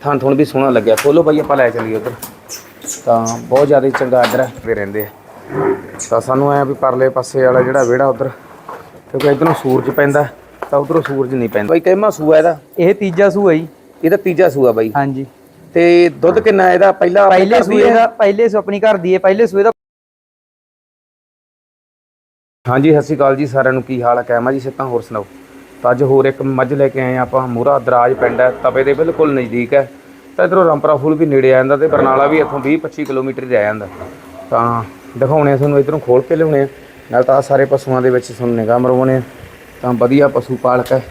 ਥਾਂ ਥੁਣ ਵੀ ਸੋਹਣਾ ਲੱਗਿਆ। ਖੋਲੋ ਬਾਈ ਆਪਾਂ ਲੈ ਚੱਲੀਏ ਉਧਰ। ਤਾਂ ਬਹੁਤ ਜ਼ਿਆਦਾ ਚੰਗਾ ਆਰਡਰ ਦੇ ਰਹਿੰਦੇ ਆ। ਤਾਂ ਸਾਨੂੰ ਐ ਵੀ ਪਰਲੇ ਪਾਸੇ ਵਾਲਾ ਜਿਹੜਾ ਵਿਹੜਾ ਉਧਰ ਕਿਉਂਕਿ ਇਧਰੋਂ ਸੂਰਜ ਪੈਂਦਾ ਤਾਂ ਉਧਰੋਂ ਸੂਰਜ ਨਹੀਂ ਪੈਂਦਾ। ਬਾਈ ਕਹਿਮਾ ਸੂਆ ਇਹਦਾ? ਇਹ ਤੀਜਾ ਸੂਆ ਜੀ। ਇਹਦਾ ਤੀਜਾ ਸੂਆ ਬਾਈ। ਹਾਂਜੀ। ਤੇ ਦੁੱਧ ਕਿੰਨਾ ਇਹਦਾ? ਪਹਿਲਾ ਪਹਿਲੇ ਸੂਏ? ਦਾ ਪਹਿਲੇ ਸੂ ਆਪਣੀ ਘਰ ਦੀ ਹੈ। ਪਹਿਲੇ ਸੂਏ ਦਾ ਹਾਂਜੀ ਸਤਿ ਸ਼੍ਰੀ ਅਕਾਲ ਜੀ ਸਾਰਿਆਂ ਨੂੰ ਕੀ ਹਾਲ ਹੈ ਕਹਿਮਾ ਜੀ ਸਿੱਤਾਂ ਹੋਰ ਸੁਣਾਓ? ਤਾਂ ਅੱਜ ਹੋਰ ਇੱਕ ਮੱਝ ਲੈ ਕੇ ਆਏ ਹਾਂ ਆਪਾਂ ਮੂਰਾ ਦਰਾਜ ਪਿੰਡ ਹੈ, ਤਵੇ ਦੇ ਬਿਲਕੁਲ ਨਜ਼ਦੀਕ ਹੈ। ਤਾਂ ਇਧਰੋਂ ਰਾਮਪੁਰਾ ਫੁੱਲ ਵੀ ਨੇੜੇ ਆ ਜਾਂਦਾ ਤੇ ਬਰਨਾਲਾ ਵੀ ਇੱਥੋਂ 20 25 ਕਿਲੋਮੀਟਰ ਹੀ ਰਹਿ ਜਾਂਦਾ। ਤਾਂ ਦਿਖਾਉਣੇ ਆ ਤੁਹਾਨੂੰ, ਇਧਰੋਂ ਖੋਲ ਕੇ ਲਿਆਉਣੇ ਆ। ਨਾਲ ਤਾਂ ਸਾਰੇ ਪਸ਼ੂਆਂ ਦੇ ਵਿੱਚ ਤੁਹਾਨੂੰ ਨਿਗਾਹ ਮਰਵਾਉਣੇ ਆ। ਤਾਂ ਵਧੀਆ ਪਸ਼ੂ ਪਾਲਕ ਹੈ,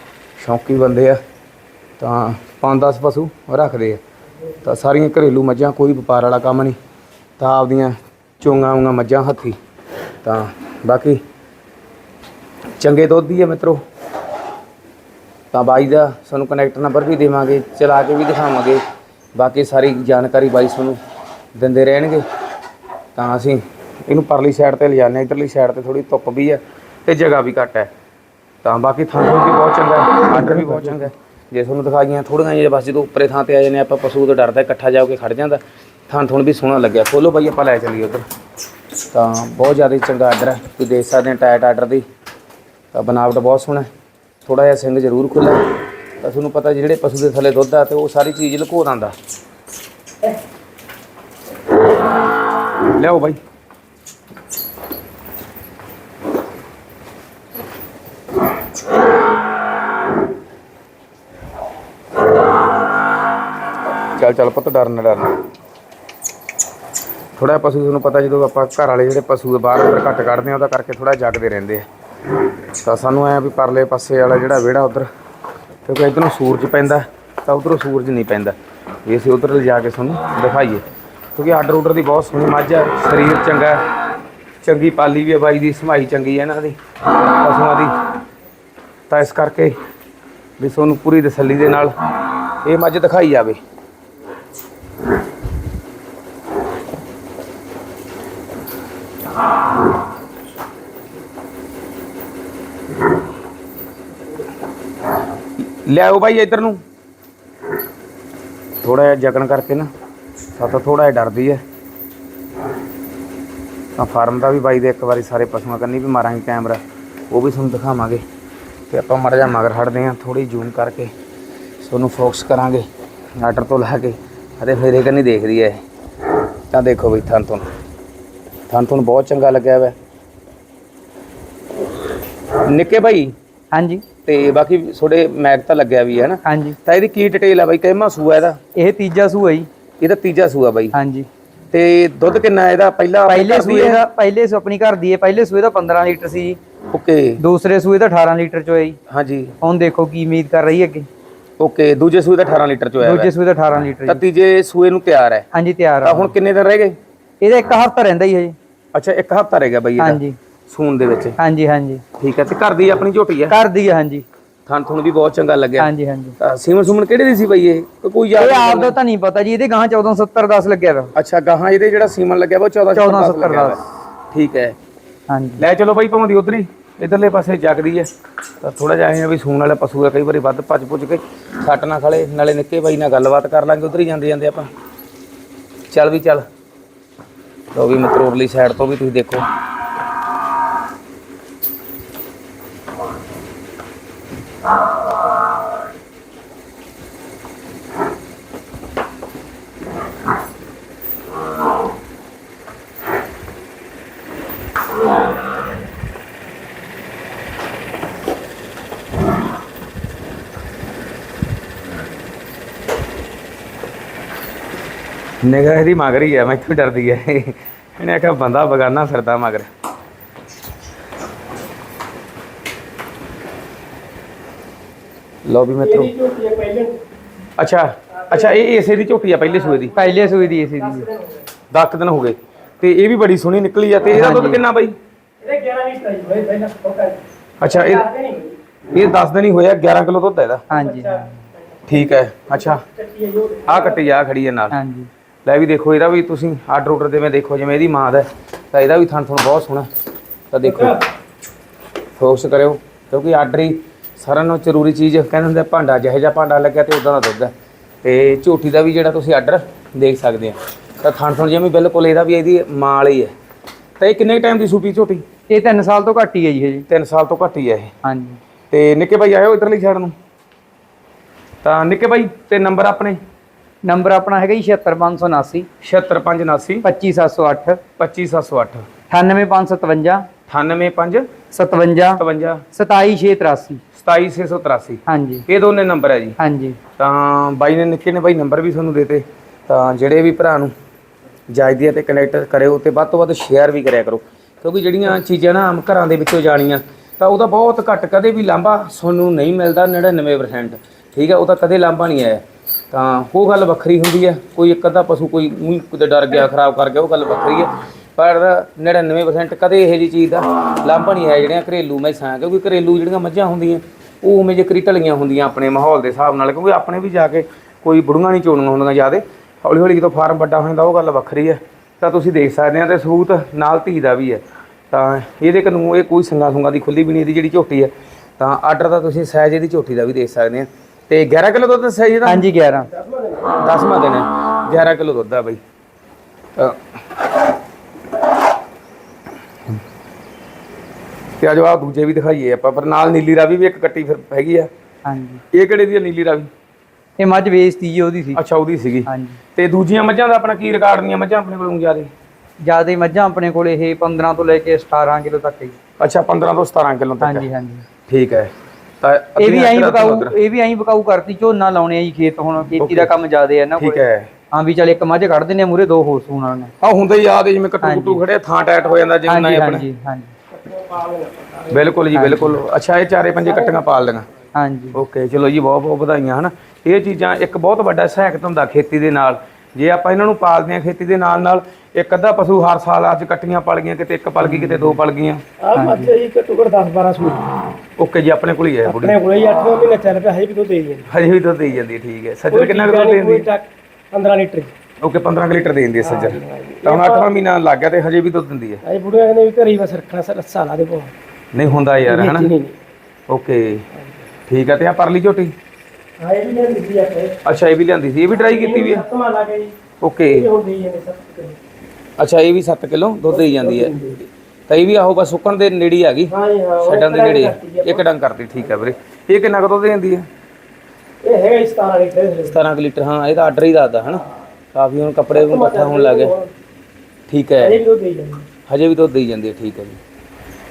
ਸ਼ੌਂਕੀ ਬੰਦੇ ਆ। ਤਾਂ 5-10 ਪਸ਼ੂ ਰੱਖਦੇ ਆ। ਤਾਂ ਸਾਰੀਆਂ ਘਰੇਲੂ ਮੱਝਾਂ, ਕੋਈ ਵਪਾਰ ਵਾਲਾ ਕੰਮ ਨਹੀਂ। ਤਾਂ ਆਪਦੀਆਂ ਚੋਂਗਾਂ ਆਉਂਗਾਂ ਮੱਝਾਂ, ਹੱਥੀ। ਤਾਂ ਬਾਕੀ ਚੰਗੇ ਦੁੱਧ ਦੀ ਹੈ ਮਿੱਤਰੋ। ਤਾਂ ਬਾਈ ਦਾ ਸਾਨੂੰ ਕਨੈਕਟ ਨੰਬਰ ਵੀ ਦੇਵਾਂਗੇ, ਚਲਾ ਕੇ ਵੀ ਦਿਖਾਵਾਂਗੇ। ਬਾਕੀ ਸਾਰੀ ਜਾਣਕਾਰੀ ਬਾਈ ਤੁਹਾਨੂੰ ਦਿੰਦੇ ਰਹਿਣਗੇ। ਤਾਂ ਅਸੀਂ ਇਹਨੂੰ ਪਰਲੀ ਸਾਈਡ ਤੇ ਲਿਜਾਨੇ, ਇਧਰਲੀ ਸਾਈਡ ਤੇ ਥੋੜੀ ਧੁੱਪ ਵੀ ਹੈ ਤੇ ਜਗ੍ਹਾ ਵੀ ਘੱਟ ਹੈ ਤਾਂ ਬਾਕੀ ਥਾਂ ਵੀ ਬਹੁਤ ਚੰਗਾ ਹੈ ਆਰਡਰ ਵੀ ਬਹੁਤ ਚੰਗਾ ਹੈ। ਜੇ ਤੁਹਾਨੂੰ ਦਿਖਾਈਆਂ ਥੋੜੀਆਂ ਜਿਹੀਆਂ, ਬਸ ਜਦੋਂ ਉੱਪਰੇ ਥਾਂ ਤੇ ਆ ਜਾਂਦੇ ਆਪਾਂ ਪਸ਼ੂ ਤੋਂ ਡਰਦਾ, ਇਕੱਠਾ ਜਾ ਕੇ ਖੜ ਜਾਂਦਾ। ਥਾਂ ਥੁਣ ਵੀ ਸੋਹਣਾ ਲੱਗਿਆ। ਖੋਲੋ ਬਾਈ, ਆਪਾਂ ਲੈ ਚੱਲੀਏ ਉਧਰ। ਤਾਂ ਬਹੁਤ ਜ਼ਿਆਦਾ ਚੰਗਾ ਆਰਡਰ ਹੈ। ਤੁਸੀਂ ਦੇਖ ਸਕਦੇ ਹੋ ਟਾਇਟ ਆਰਡਰ ਦੀ। ਤਾਂ ਬਨਾਵਟ ਬਹੁਤ ਸੋਹਣਾ ਥੋੜਾ ਜਿਹਾ ਸਿੰਘ ਜ਼ਰੂਰ ਖੁੱਲ੍ਹਾ ਤਾਂ ਤੁਹਾਨੂੰ ਪਤਾ ਜਿਹੜੇ ਪਸ਼ੂ ਦੇ ਥੱਲੇ ਦੁੱਧ ਆ ਤੇ ਉਹ ਸਾਰੀ ਚੀਜ਼ ਲੁਕੋ ਦਿੰਦਾ ਲਿਆਓ ਬਾਈ। ਚੱਲ ਚੱਲ ਪੁੱਤ, ਡਰਨਾ ਡਰਨਾ। ਥੋੜਾ ਪਸ਼ੂ ਤੁਹਾਨੂੰ ਪਤਾ ਜਦੋਂ ਆਪਾਂ ਘਰ ਵਾਲੇ ਜਿਹੜੇ ਪਸ਼ੂ ਆ, ਬਾਹਰ ਅੰਦਰ ਘੱਟ ਕੱਢਦੇ ਆ, ਉਹਦਾ ਕਰਕੇ ਥੋੜਾ ਜਗਦੇ ਰਹਿੰਦੇ ਆ। ਤਾਂ ਸਾਨੂੰ ਐ ਵੀ ਪਰਲੇ ਪਾਸੇ ਵਾਲਾ ਜਿਹੜਾ ਵਿਹੜਾ ਉਧਰ, ਕਿਉਂਕਿ ਇਧਰੋਂ ਸੂਰਜ ਪੈਂਦਾ, ਤਾਂ ਉਧਰੋਂ ਸੂਰਜ ਨਹੀਂ ਪੈਂਦਾ। ਇਹ ਅਸੀਂ ਉਧਰ ਲਿਜਾ ਕੇ ਤੁਹਾਨੂੰ ਦਿਖਾਈਏ। ਕਿਉਂਕਿ ਆਰਡਰ ਆਰਡਰ ਦੀ ਬਹੁਤ ਸੋਹਣੀ ਮੱਝ ਹੈ ਸਰੀਰ ਚੰਗਾ ਚੰਗੀ ਪਾਲੀ ਵੀ ਹੈ ਬਾਈ ਦੀ, ਸਮਾਈ ਚੰਗੀ ਹੈ ਇਹਨਾਂ ਦੀ, ਪਸ਼ੂਆਂ ਦੀ। ਤਾਂ ਇਸ ਕਰਕੇ ਵੀ ਤੁਹਾਨੂੰ ਪੂਰੀ ਤਸੱਲੀ ਦੇ ਨਾਲ ਇਹ ਮੱਝ ਦਿਖਾਈ ਜਾਵੇ। ਲਿਆਓ ਬਾਈ ਇੱਧਰ ਨੂੰ। ਥੋੜਾ ਜਿਹਾ ਜਗਣ ਕਰਕੇ ਨਾ ਸਾਤੋਂ ਥੋੜਾ ਜਿਹਾ ਡਰਦੀ ਹੈ ਤਾਂ ਫਾਰਮ ਦਾ ਵੀ ਬਾਈ ਦੇ ਇੱਕ ਵਾਰੀ ਸਾਰੇ ਪਸ਼ੂਆਂ ਕੰਨੀ ਵੀ ਮਾਰਾਂਗੇ ਕੈਮਰਾ, ਉਹ ਵੀ ਤੁਹਾਨੂੰ ਦਿਖਾਵਾਂਗੇ। ਤੇ ਆਪਾਂ ਮੜ ਜਾ ਮਗਰ ਹਟਦੇ ਹਾਂ ਥੋੜੀ ਜ਼ੂਮ ਕਰਕੇ ਤੁਹਾਨੂੰ ਫੋਕਸ ਕਰਾਂਗੇ ਆਰਡਰ ਤੋਂ ਲਾ ਕੇ ਅਤੇ ਫਿਰ ਇਹ ਕੰਨੀ ਦੇਖਦੀ ਹੈ ਇਹ। ਤਾਂ ਦੇਖੋ ਬਈ ਥਾਂ ਤੁਹਾਨੂੰ ਥਾਂ ਤੁਹਾਨੂੰ ਬਹੁਤ ਚੰਗਾ ਲੱਗਿਆ ਵਾ। ਨਿੱਕੇ ਭਾਈ ਹਾਂਜੀ। ਤੇ ਬਾਕੀ ਤੁਹਾਡੇ ਮੈਗ ਤਾਂ ਲੱਗਿਆ ਵੀ ਹੈ ਨਾ। ਹਾਂਜੀ। ਤਾਂ ਇਹਦੀ ਕੀ ਡਿਟੇਲ ਆ ਬਾਈ? ਕਹਿਮਾ ਸੂਆ ਇਹਦਾ? ਇਹ ਤੀਜਾ ਸੂਆ ਜੀ। ਇਹਦਾ ਤੀਜਾ ਸੂਆ ਬਾਈ। ਹਾਂਜੀ। ਤੇ ਦੁੱਧ ਕਿੰਨਾ ਹੈ ਇਹਦਾ? ਪਹਿਲਾ ਪਹਿਲੇ ਸੂਏ ਦਾ ਪਹਿਲੇ ਸੂ ਆਪਣੀ ਘਰ ਦੀ ਹੈ। ਪਹਿਲੇ ਸੂਏ ਦਾ 15 ਲੀਟਰ ਸੀ ਜੀ। ਓਕੇ। ਦੂਸਰੇ ਸੂਏ ਦਾ 18 ਲੀਟਰ ਚ ਹੋਇਆ ਜੀ। ਹਾਂਜੀ। ਹੁਣ ਦੇਖੋ ਕੀ ਉਮੀਦ ਕਰ ਰਹੀ ਹੈ ਅੱਗੇ। ਓਕੇ। ਦੂਜੇ ਸੂਏ ਦਾ 18 ਲੀਟਰ ਚ ਹੋਇਆ। ਦੂਜੇ। ਸੂਏ ਦਾ 18 ਲੀਟਰ ਤਾਂ ਤੀਜੇ ਸੂਏ ਨੂੰ ਤਿਆਰ ਹੈ। ਹਾਂਜੀ ਤਿਆਰ ਤਾਂ ਆ ਹੁਣ ਕਿੰਨੇ ਦਿਨ ਰਹਿ ਗਏ? ਇਹਦਾ ਇੱਕ ਹਫ਼ਤਾ ਰਹਿੰਦਾ ਹੀ ਹੈ ਜੀ। ਅੱਛਾ ਇੱਕ ਹਫ਼ਤਾ ਰਹਿ ਗਿਆ ਬਾਈ ਇਹਦਾ। ਹਾਂਜੀ। ਸੂਨ ਦੇ ਵਿੱਚ। ਹਾਂਜੀ ਹਾਂਜੀ। ਠੀਕ ਹੈ ਤੇ ਘਰ ਦੀ ਆਪਣੀ ਝੋਟੀ ਹੈ? ਘਰ ਦੀ ਹੈ ਹਾਂਜੀ। ਥਣ ਥੁਣ ਵੀ ਬਹੁਤ ਚੰਗਾ ਲੱਗਿਆ। ਹਾਂਜੀ ਹਾਂਜੀ। ਸੀਮਨ ਸੁਮਨ ਕਿਹੜੇ ਦੀ ਸੀ ਬਾਈ ਇਹ? ਕੋਈ- ਯਾਦ ਇਹ ਆਪ ਦਾ ਤਾਂ ਨਹੀਂ ਪਤਾ ਜੀ ਇਹਦੇ ਗਾਂ 1470 10 ਲੱਗਿਆ ਵਾ। ਅੱਛਾ ਗਾਹਾਂ ਇਹਦੇ ਜਿਹੜਾ ਸੀਮਨ ਲੱਗਿਆ ਵਾ ਉਹ 14 1470 ਲੱਗਿਆ ਵਾ। ਠੀਕ ਹੈ। ਹਾਂਜੀ। ਲੈ ਚਲੋ ਬਾਈ ਭਾਵੇਂ ਦੀ ਉਧਰ ਹੀ ਇਧਰਲੇ ਪਾਸੇ ਜਗਦੀ ਹੈ। ਤਾਂ ਥੋੜਾ ਜਿਹਾ ਐਂ ਵੀ ਸੂਣ ਵਾਲਾ ਪਸ਼ੂ ਆ ਕਈ ਵਾਰੀ ਵੱਧ ਭੱਜ ਭੁੱਜ ਕੇ ਛੱਟ ਨਾ ਖਲੇ ਨਾਲੇ ਨਿੱਕੇ ਬਾਈ ਨਾਲ ਗੱਲਬਾਤ ਕਰ ਲਾਂਗੇ ਉਧਰ ਹੀ ਜਾਂਦੇ ਜਾਂਦੇ ਆਪਾਂ। ਚੱਲ ਵੀ ਚੱਲ। ਲੋ ਵੀ ਮਤਰੋਰਲੀ ਸਾਈਡ ਤੋਂ ਵੀ ਤੁਸੀਂ ਦੇਖੋ। ਨਿਗਾਹ ਇਹਦੀ ਮਗਰ ਹੀ ਆ ਮੈਥੋਂ ਡਰਦੀ ਹੈ ਇਹਨੇ ਆਖਿਆ ਬੰਦਾ ਬਗਾਨਾ ਫਿਰਦਾ ਮਗਰ। ਲੋ ਵੀ ਮਿੱਤਰੋ। ਅੱਛਾ ਅੱਛਾ ਇਹ ਇਸੇ ਦੀ ਝੋਟੀ ਆ ਪਹਿਲੇ ਸੂਏ ਦੀ? ਪਹਿਲੇ ਸੂਏ ਦੀ ਇਸੇ ਦੀ। ਜੀ। 10 ਦਿਨ ਹੋ ਗਏ। ਤੇ ਇਹ ਵੀ ਬੜੀ ਸੋਹਣੀ ਨਿਕਲੀ ਆ ਤੇ ਇਹਦਾ ਦੁੱਧ। ਕਿੰਨਾ ਬਾਈ? ਅੱਛਾ ਇਹ ਇਹ 10 ਦਿਨ ਹੀ ਹੋਇਆ 11 ਕਿਲੋ ਦੁੱਧ ਹੈ ਇਹਦਾ? ਹਾਂਜੀ। ਠੀਕ ਹੈ ਅੱਛਾ। ਆ ਕੱਟੀ ਆ ਖੜੀ ਹੈ ਨਾਲ। ਹਾਂਜੀ। ਲੈ ਵੀ ਦੇਖੋ ਇਹਦਾ ਵੀ ਤੁਸੀਂ ਆਰਡਰ ਆਰਡਰ ਜਿਵੇਂ ਦੇਖੋ ਜਿਵੇਂ ਇਹਦੀ ਮਾਂ ਦਾ ਹੈ, ਤਾਂ ਇਹਦਾ ਵੀ ਥਣ ਥਣ ਬਹੁਤ ਸੋਹਣਾ। ਤਾਂ ਦੇਖੋ ਫੋਕਸ ਕਰਿਓ ਕਿਉਂਕਿ ਆਰਡਰ ਹੀ ਸਾਰਿਆਂ ਨਾਲੋਂ ਜ਼ਰੂਰੀ ਚੀਜ਼ ਕਹਿੰਦੇ ਹੁੰਦੇ ਆ, ਭਾਂਡਾ ਜਿਹੋ ਜਿਹਾ ਭਾਂਡਾ ਲੱਗਿਆ ਤੇ ਉਦਾਂ ਦਾ ਦੁੱਧ ਹੈ ਤੇ ਝੋਟੀ ਦਾ ਵੀ ਜਿਹੜਾ ਤੁਸੀਂ ਆਰਡਰ ਦੇਖ ਸਕਦੇ ਆ। ਤਾਂ ਥਣ ਥਣ ਜਿਵੇਂ ਬਿਲਕੁਲ ਇਹਦਾ ਵੀ ਇਹਦੀ ਮਾਂ ਵਾਲੀ ਹੈ। ਤਾਂ ਇਹ ਕਿੰਨੇ ਟਾਈਮ ਦੀ ਸੂਪੀ ਝੋਟੀ? ਇਹ 3 ਸਾਲ ਤੋਂ ਘੱਟ ਹੀ ਹੈ ਜੀ ਇਹ ਜੀ 3 ਸਾਲ ਤੋਂ ਘੱਟ ਹੀ ਹੈ ਇਹ। ਹਾਂਜੀ। ਤੇ ਨਿੱਕੇ ਭਾਈ ਆਇਓ ਇਧਰਲੀ ਸਾਈਡ ਨੂੰ। ਤਾਂ ਨਿੱਕੇ ਭਾਈ ਤੇ ਨੰਬਰ ਆਪਣੇ? ਨੰਬਰ ਆਪਣਾ ਹੈਗਾ ਜੀ 76579 76579 25708 25708 98557 985 57 57 27683 27683 ਹਾਂਜੀ। ਇਹ ਦੋਨੇ ਨੰਬਰ ਹੈ ਜੀ। ਹਾਂਜੀ। ਤਾਂ ਬਾਈ ਨੇ ਨਿੱਕੇ ਨੇ ਬਾਈ ਨੰਬਰ ਵੀ ਤੁਹਾਨੂੰ ਦੇਤੇ। ਤਾਂ ਜਿਹੜੇ ਵੀ ਭਰਾ ਨੂੰ ਜਾਇਦੀਆਂ ਤੇ ਕਨੈਕਟ ਕਰਿਓ ਤੇ ਵੱਧ ਤੋਂ ਵੱਧ ਸ਼ੇਅਰ ਵੀ ਕਰਿਆ ਕਰੋ। ਕਿਉਂਕਿ ਜਿਹੜੀਆਂ ਚੀਜ਼ਾਂ ਨਾ ਆਮ ਘਰਾਂ ਦੇ ਵਿੱਚੋਂ ਜਾਣੀਆਂ, ਤਾਂ ਉਹਦਾ ਬਹੁਤ ਘੱਟ ਕਦੇ ਵੀ ਲਾਂਭਾ ਤੁਹਾਨੂੰ ਨਹੀਂ ਮਿਲਦਾ 99% ਠੀਕ ਹੈ ਉਹਦਾ ਕਦੇ ਲਾਂਭਾ ਨਹੀਂ ਆਇਆ। ਤਾਂ ਉਹ ਗੱਲ ਵੱਖਰੀ ਹੁੰਦੀ ਹੈ ਕੋਈ ਇੱਕ ਅੱਧਾ ਪਸ਼ੂ ਕੋਈ ਮੂੰਹ ਕਿਤੇ ਡਰ ਗਿਆ, ਖਰਾਬ ਕਰ ਗਿਆ, ਉਹ ਗੱਲ ਵੱਖਰੀ ਹੈ ਪਰ 99% ਕਦੇ ਇਹੋ ਜਿਹੀ ਚੀਜ਼ ਦਾ ਲਾਂਭਾ ਨਹੀਂ ਆਇਆ ਜਿਹੜੀਆਂ ਘਰੇਲੂ ਮੈਸਾਂ, ਕਿਉਂਕਿ ਘਰੇਲੂ ਜਿਹੜੀਆਂ ਮੱਝਾਂ ਹੁੰਦੀਆਂ, ਉਹ ਉਵੇਂ ਜੇ ਕਰੀ ਢਲੀਆਂ ਹੁੰਦੀਆਂ ਆਪਣੇ ਮਾਹੌਲ ਦੇ ਹਿਸਾਬ ਨਾਲ, ਕਿਉਂਕਿ ਆਪਣੇ ਵੀ ਜਾ ਕੇ ਕੋਈ ਬੁੜੀਆਂ ਨਹੀਂ ਚੋਣੀਆਂ ਹੁੰਦੀਆਂ ਜ਼ਿਆਦੇ। ਹੌਲੀ ਹੌਲੀ ਜਦੋਂ ਫਾਰਮ ਵੱਡਾ ਹੋ ਜਾਂਦਾ ਉਹ ਗੱਲ ਵੱਖਰੀ ਹੈ। ਤਾਂ ਤੁਸੀਂ ਦੇਖ ਸਕਦੇ ਆ ਤੇ ਸਬੂਤ ਨਾਲ ਧੀ ਦਾ ਵੀ ਹੈ। ਤਾਂ ਇਹਦੇ ਕਾਨੂੰਨ ਇਹ ਕੋਈ ਸੰਗਾ ਸੁੰਗਾ ਦੀ ਖੁੱਲੀ ਵੀ ਨਹੀਂ ਇਹਦੀ ਜਿਹੜੀ ਝੋਟੀ ਹੈ। ਤਾਂ ਆਰਡਰ ਦਾ ਤੁਸੀਂ ਸਾਈਜ਼ ਇਹਦੀ ਝੋਟੀ ਦਾ ਵੀ ਦੇਖ ਸਕਦੇ ਆ ਤੇ 11 ਕਿਲੋ ਦੁੱਧ ਸਾਈਜ਼ ਇਹਦਾ? ਹਾਂਜੀ 11 10ਵਾਂ ਦਿਨ ਹੈ। 11 ਕਿਲੋ ਦੁੱਧ ਆ ਬਈ। ਤਾਂ ਆ ਦੂਜੇ ਵੀ ਦਿਖਾਈਏ ਆਪਾਂ ਪਰ ਨਾਲ ਨੀਲੀ ਰਾਵੀ ਵੀ ਇੱਕ ਕੱਟੀ ਫਿਰ ਹੈਗੀ ਆ। ਹਾਂਜੀ। ਇਹ ਕਿਹੜੇ ਦੀ ਨੀਲੀ ਰਾਵੀ? ਇਹ ਮੱਝ ਵੇਚਤੀ ਜੀ ਉਹਦੀ ਸੀ। ਅੱਛਾ ਉਹਦੀ ਸੀਗੀ। ਹਾਂਜੀ। ਤੇ ਦੂਜੀਆਂ ਮੱਝਾਂ ਦਾ ਆਪਣਾ ਕੀ ਰਿਕਾਰਡ ਦੀਆਂ ਮੱਝਾਂ ਆਪਣੇ ਕੋਲੋਂ ਜ਼ਿਆਦੇ? ਜ਼ਿਆਦਾ ਮੱਝਾਂ ਆਪਣੇ ਕੋਲ ਇਹ 15 ਤੋਂ ਲੈ ਕੇ 18 ਕਿਲੋ ਤੱਕ ਹੈ। ਅੱਛਾ 15 ਤੋਂ 17 ਕਿਲੋ ਤੱਕ ਹੈ। ਹਾਂਜੀ ਹਾਂਜੀ। ਠੀਕ ਹੈ। ਤਾਂ ਇਹ ਵੀ ਐਂ ਬਕਾਊ। ਇਹ ਵੀ ਐਂ ਬਕਾਊ ਕਰਤੀ ਝੋਨਾ ਲਾਉਣੇ ਆ ਜੀ ਖੇਤ ਹੁਣ ਖੇਤੀ ਦਾ ਕੰਮ ਜ਼ਿਆਦੇ ਆ ਨਾ ਠੀਕ ਹੈ। ਹਾਂ ਵੀ ਚੱਲ ਇੱਕ ਮੱਝ ਕੱਢ ਦਿੰਨੇ ਮੂਰੇ ਦੋ ਹੋਰ ਸੂਣ ਨੇ। ਆ ਹੁੰਦਾ ਹੀ ਯਾਦ ਹੈ ਜਿਵੇਂ ਕੱਟੂ ਕੁੱਟੂ ਖੜੇ ਥਾਂ ਟੈਟ ਹੋ ਜਾਂਦਾ ਜਿਵੇਂ ਨਾ ਆਪਣੇ। ਹਾਂਜੀ ਹਾਂਜੀ। ਬਿਲਕੁਲ ਜੀ ਬਿਲਕੁਲ। ਅੱਛਾ ਇਹ ਚਾਰੇ ਪੰਜੇ ਕੱਟੀਆਂ ਪਾਲ ਲਈਆਂ ਹਾਂਜੀ। ਓਕੇ ਚਲੋ ਜੀ ਬਹੁਤ ਬਹੁਤ ਵਧਾਈਆਂ ਹਨ? ਇਹ ਚੀਜ਼ਾਂ ਇੱਕ ਬਹੁਤ ਵੱਡਾ ਸਹਾਇਕ ਹੁੰਦਾ ਖੇਤੀ ਦੇ ਨਾਲ। ਜੇ ਆਪਾਂ ਇਹਨਾਂ ਨੂੰ ਪਾਲਦੇ ਹਾਂ ਖੇਤੀ ਦੇ ਨਾਲ ਨਾਲ ਇੱਕ ਅੱਧਾ ਪਸ਼ੂ ਹਰ ਸਾਲ ਅੱਜ ਕੱਟੀਆਂ ਪਲ ਗਈਆਂ ਕਿਤੇ ਇੱਕ ਪਲ ਗਈ ਕਿਤੇ ਦੋ ਪਲ ਗਈਆਂ। ਆ ਮੱਝ ਜੀ ਘੱਟੋ ਘੱਟ 10 12 ਸੂਟ। ਓਕੇ ਜੀ ਆਪਣੇ ਕੋਲ ਹੀ ਹੈ ਬੁੜੀ। ਆਪਣੇ ਕੋਲੇ 8 ਮਹੀਨੇ ਚੱਲ ਪਿਆ ਹੈ ਵੀ ਦੁੱਧ ਦੇ ਜੀ ਹਜੇ ਵੀ ਦੁੱਧ ਦੇਈ ਜਾਂਦੀ ਹੈ, ਠੀਕ ਹੈ। ਸੱਜਰ ਕਿੰਨਾ ਕੁ ਦੁੱਧ ਦਿੰਦੀ? ਹੈ 15 ਲੀਟਰ ਓਕੇ 15 ਕੁ ਲੀਟਰ ਦੇ ਦਿੰਦੀ ਹੈ ਸੱਜਰ ਤਾਂ ਹੁਣ 8ਵਾਂ ਮਹੀਨਾ ਲੱਗ ਗਿਆ ਤੇ ਹਜੇ ਵੀ ਦੁੱਧ ਦਿੰਦੀ ਹੈ। ਅਜੇ ਬੁੜੀਆਂ ਕਹਿੰਦੇ ਵੀ ਘਰੇ ਹੀ ਬਸ ਰੱਖਣਾ ਸਰ ਰੱਸਾ ਲਾ ਦੇ ਪੋ ਨਹੀਂ ਹੁੰਦਾ ਯਾਰ ਹਨਾ ਓਕੇ। ਠੀਕ ਹੈ ਤੇ ਆ ਪਰਲੀ ਝੋਟੀ? ਹਾਂ ਇਹ ਵੀ ਆ ਅੱਛਾ ਇਹ ਵੀ ਲਿਆਂਦੀ ਸੀ ਇਹ ਵੀ ਟਰਾਈ ਕੀਤੀ ਵੀ? ਹੈ ਕੇ ਜੀ। ਓਕੇ ਇਹ ਸੱਤ ਕਿਲੋ। ਅੱਛਾ ਇਹ ਵੀ 7 ਕਿਲੋ ਦੁੱਧ ਦੇਈ ਜਾਂਦੀ ਹੈ। ਤਾਂ ਇਹ ਵੀ ਆਹੋ ਬਸ ਸੁੱਕਣ ਦੇ ਨੇੜੇ ਆ ਗਈ। ਹਾਂ ਜੀ ਹਾਂ ਉਹ ਛੱਡਣ ਦੇ ਨੇੜੇ ਆ। ਕਰਤੀ ਆ। ਇੱਕ ਡੰਗ ਕਰਤੀ ਠੀਕ ਹੈ ਵੀਰੇ। ਇਹ ਕਿੰਨਾ ਕੁ ਦੁੱਧ ਦਿੰਦੀ ਹੈ? ਇਹ ਹੈਗਾ ਜੀ 17 ਲੀਟਰ। 17 ਕੁ ਲੀਟਰ ਹਾਂ ਇਹਦਾ ਆਰਡਰ ਹੀ ਦੱਸਦਾ ਹਨਾ। ਕਾਫੀ ਹੁਣ ਕੱਪੜੇ ਨੂੰ ਇਕੱਠਾ ਹੋਣ ਲੱਗ ਗਿਆ ਠੀਕ ਹੈ। ਵੀ ਜਾਂਦੇ ਹਜੇ ਵੀ ਦੁੱਧ ਦੇਈ ਜਾਂਦੀ ਹੈ ਠੀਕ ਹੈ ਜੀ।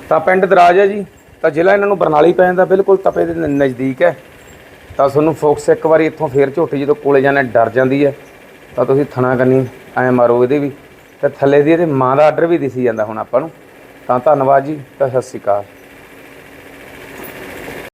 ਤਾਂ ਪਿੰਡ ਦਰਾਜ ਹੈ ਜੀ। ਤਾਂ ਜ਼ਿਲ੍ਹਾ ਇਹਨਾਂ ਨੂੰ ਬਰਨਾਲੀ ਪੈ ਜਾਂਦਾ ਬਿਲਕੁਲ ਤਪੇ ਦੇ ਨ- ਨਜ਼ਦੀਕ ਹੈ। ਤਾਂ ਤੁਹਾਨੂੰ ਫੋਕਸ ਇੱਕ ਵਾਰੀ ਇੱਥੋਂ ਫੇਰ ਝੋਟੀ ਜਦੋਂ ਕੋਲੇ ਜਾਣੇ ਡਰ ਜਾਂਦੀ ਹੈ, ਤਾਂ ਤੁਸੀਂ ਥਣਾ ਕੰਨੀ ਐ ਮਾਰੋ ਇਹਦੇ ਵੀ। ਤੇ ਥੱਲੇ ਦੀ ਇਹਦੇ ਮਾਂ ਦਾ ਆਰਡਰ ਵੀ ਦਿਸੀ ਜਾਂਦਾ ਹੁਣ ਆਪਾਂ ਨੂੰ। ਤਾਂ ਧੰਨਵਾਦ ਜੀ, ਤਾਂ ਸਤਿ ਸ਼੍ਰੀ ਅਕਾਲ।